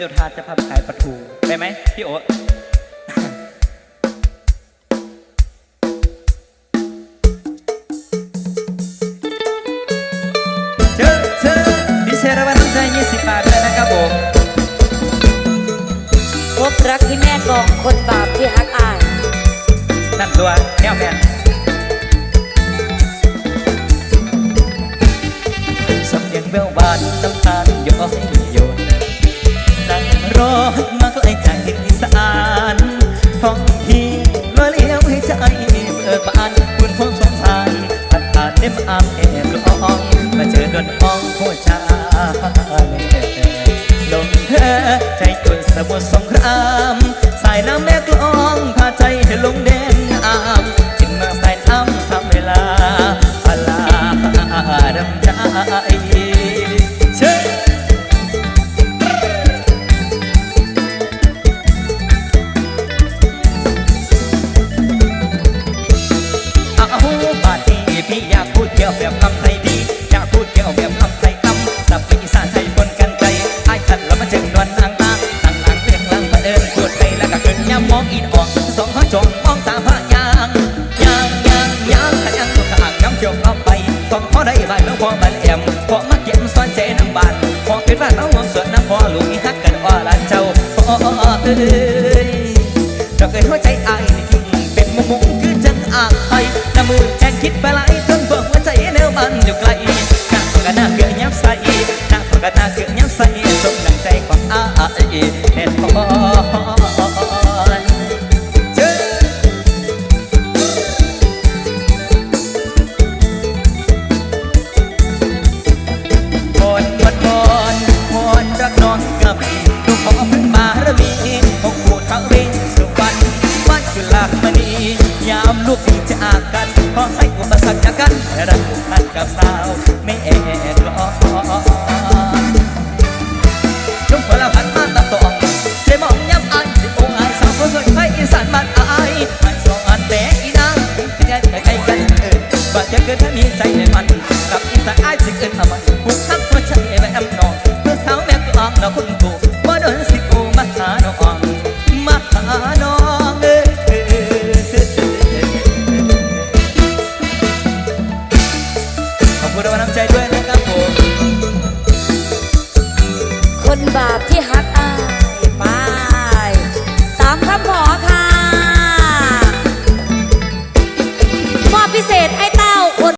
จุธาจะพาไปขายปลาทูไปไหมพี่โอ๊ตเจอเจอพิเศษรางวัลน้ำใจ20บาทเลยนะครับผมพบรักที่แม่กองคนบาปที่ฮักอายนั่นตัวแนวแม ผ่านเด็มอามแอบร้องมาเจอดนอ้องโคชาลงเธอใจจุดสมุทรสงครามสายน้ำแม่กลองพาใจให้ลงแดนอามกินมืองสายน้ำทำเวลาพลาดำใจเชื่อเอาบาดนี้พี่ เกี่ยวแบบคำไทยดีอยากพูดเกี่ยวแบบคำไทยคำสับเป็นอีสานไทยปนกันใจไอ้ขันแล้วมาจึงนวลนางตาตั้งหลังเรียงหลังมาเดินพูดไปแล้วก็ขึ้นย้ำมองอินออกสองเขาจงมองตาพระยางยางยางยางขยันตัวข้างย้ำจงเอาไปต้องพอได้บ้านแล้วพอบันแอมพอมาเก็บซ้อนใจน้ำบานพอเป็นบ้านเอาห่วงสวนน้ำพอลูกอีฮักกันว่าลานเจ้าพอเอ้ยเราเคยหัวใจอายในทิ้งเป็นมุมมุมคือจังอายน้ำมือแทนคิดไปหลายจนเบิ่ง อยู่ไกล รักผูกพันกับสาวไม่แอบลองชุ่มพลพันมาตัดตองใจมองย้ำอายสิโอ้อายสาวคนสวยไทยอีสานบ้านอายไม่สองอันแต่อีนางใจใกลกันเออว่าจะเกิดถ้ามีใจในมัน กับอีสานอายสิเกินมามั